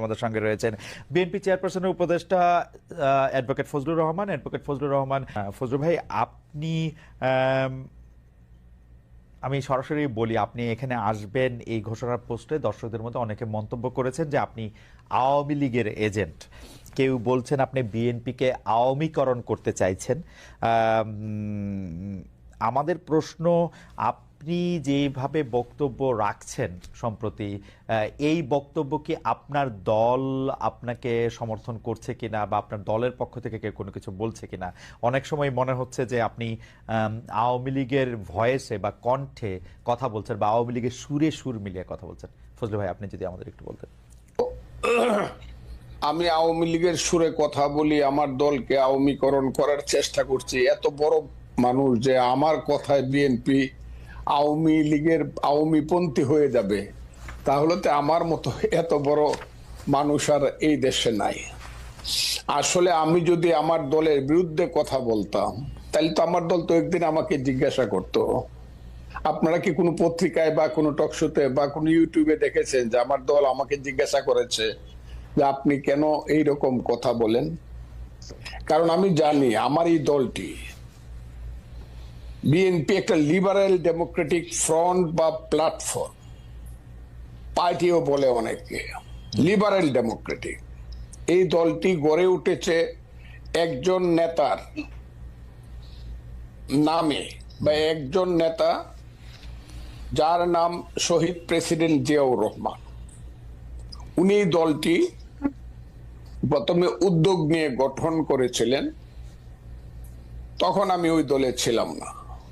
আমাদের সঙ্গে রয়েছেন বিএনপি চেয়ারপারসনের উপদেষ্টা অ্যাডভোকেট ফজলুর রহমান। অ্যাডভোকেট ফজলুর রহমান ফজলুর ভাই, আপনি, আমি সরাসরি বলি, আপনি এখানে আসবেন এই ঘোষণার পোস্টে। দর্শকদের মধ্যে অনেকে মন্তব্য করেছেন যে আপনি আওয়ামী লীগের এজেন্ট। কেউ বলছেন আপনি বিএনপিকে আওয়ামীকরণ করতে চাইছেন। আমাদের প্রশ্ন আপনি যেভাবে বক্তব্য রাখছেন সম্প্রতি এই বক্তব্য কি আপনার দল আপনাকে সমর্থন করছে কিনা বা আপনার দলের পক্ষ থেকে কেউ কোনো কিছু বলছে কিনা? অনেক সময় মনে হচ্ছে যে আপনি আওয়ামী লীগের ভয়েসে বা কণ্ঠে কথা বলছেন বা আওয়ামী লীগের সুরে সুর মিলিয়ে কথা বলছেন। ফজলু ভাই, আপনি যদি আমাদের একটু বলতেন। আমি আওয়ামী লীগের সুরে কথা বলি, আমার দলকে আওয়ামীকরণ করার চেষ্টা করছি। এত বড় মানুষ যে আমার কথায় বিএনপি আওয়ামী লীগের আওয়ামীপন্থী হয়ে যাবে, তাহলে তো আমার মতো এত বড় মানুষ আর এই দেশে নাই। আসলে আমি যদি আমার দলের বিরুদ্ধে কথা বলতাম, তাহলে তো আমার দল তো একদিন আমাকে জিজ্ঞাসা করতো। আপনারা কি কোনো পত্রিকায় বা কোনো টকশোতে বা কোনো ইউটিউবে দেখেছেন যে আমার দল আমাকে জিজ্ঞাসা করেছে যে আপনি কেন এই রকম কথা বলেন? কারণ আমি জানি আমার এই দলটি বিএনপি একটা লিবারেল ডেমোক্রেটিক ফ্রন্ট বা প্ল্যাটফর্ম পার্টিও বলে অনেকে লিবারেল ডেমোক্রেটিক এই দলটি গড়ে উঠেছে একজন নেতার নামে বা একজন নেতা যার নাম শহীদ প্রেসিডেন্ট জিয়াউর রহমান। উনি দলটি প্রথমে উদ্যোগ নিয়ে গঠন করেছিলেন, তখন আমি ওই দলে ছিলাম না।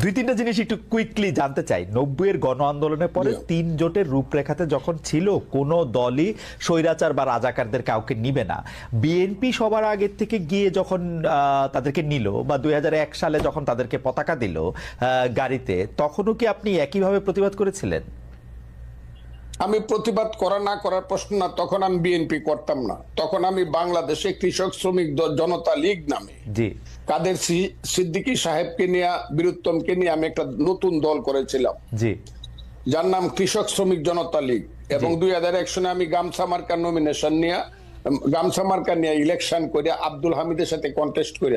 দুই তিনটা জিনিস একটু কুইকলি জানতে চাই। নব্বইয়ের গণ আন্দোলনের পরে তিন জোটের রূপরেখাতে যখন ছিল কোনো দলই স্বৈরাচার বা রাজাকারদের কাউকে নিবে না। বিএনপি সবার আগে থেকে গিয়ে যখন আহ, তাদেরকে নিল বা দুই হাজার এক সালে যখন তাদেরকে পতাকা দিল গাড়িতে তখনও কি আপনি একইভাবে প্রতিবাদ করেছিলেন? আমি প্রতিবাদ করা না করার প্রশ্ন না তখন আমি বিএনপি করতাম না। তখন আমি বাংলাদেশে কৃষক শ্রমিক জনতা লীগ নামে। কাদের সিদ্দিকী সাহেবকে নিয়ে বীরুত্তমকে নিয়ে আমি একটা নতুন দল করেছিলাম। যার নাম কৃষক শ্রমিক জনতা লীগ। এবং দুই হাজার এক সনে আমি গামছা মার্কার নমিনেশন নিয়ে গামছা মার্কা নিয়ে ইলেকশন করিয়া আব্দুল হামিদের সাথে কন্টেস্ট করে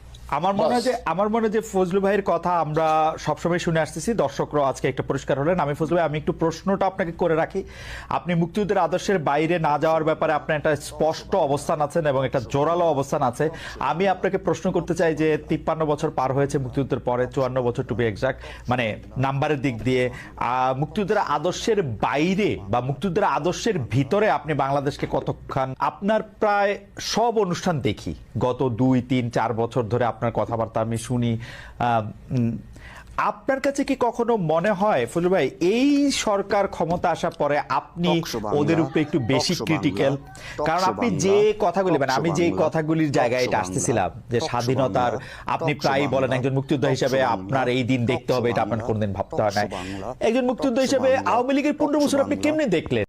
আমার মনে হয় যে আমার মনে হয় যে ফজলু ভাইয়ের কথা আমরা সবসময় শুনে আসতেছি। দর্শকরাও আজকে একটা পরিষ্কার হলেন। আমি ফজলু ভাই আমি একটু প্রশ্নটা আপনাকে করে রাখি। আপনি মুক্তিযুদ্ধের আদর্শের বাইরে না যাওয়ার ব্যাপারে আপনার একটা স্পষ্ট অবস্থান আছেন এবং একটা জোরালো অবস্থান আছে। আমি আপনাকে প্রশ্ন করতে চাই যে তিপ্পান্ন বছর পার হয়েছে মুক্তিযুদ্ধের পরে চুয়ান্ন বছর টু বি এক্সাক্ট মানে নাম্বারের দিক দিয়ে মুক্তিযুদ্ধের আদর্শের বাইরে বা মুক্তিযুদ্ধের আদর্শের ভিতরে আপনি বাংলাদেশকে কতক্ষণ আপনার প্রায় সব অনুষ্ঠান দেখি। গত দুই তিন চার বছর ধরে আপনার কথাবার্তা আমি শুনি। আপনার কাছে কি কখনো মনে হয় ফজল ভাই এই সরকার ক্ষমতা আসার পরে আপনি ওদের উপরে একটু বেশি ক্রিটিক্যাল কারণ আপনি যে কথাগুলি মানে আমি যে কথাগুলির জায়গায় এটা আসতেছিলাম যে স্বাধীনতার আপনি প্রায় বলেন একজন মুক্তিযোদ্ধা হিসেবে আপনার এই দিন দেখতে হবে এটা আপনার কোনদিন ভাবতে হয় না একজন মুক্তিযোদ্ধা হিসেবে আওয়ামী লীগের পনেরো বছর আপনি। কেমনে দেখলেন?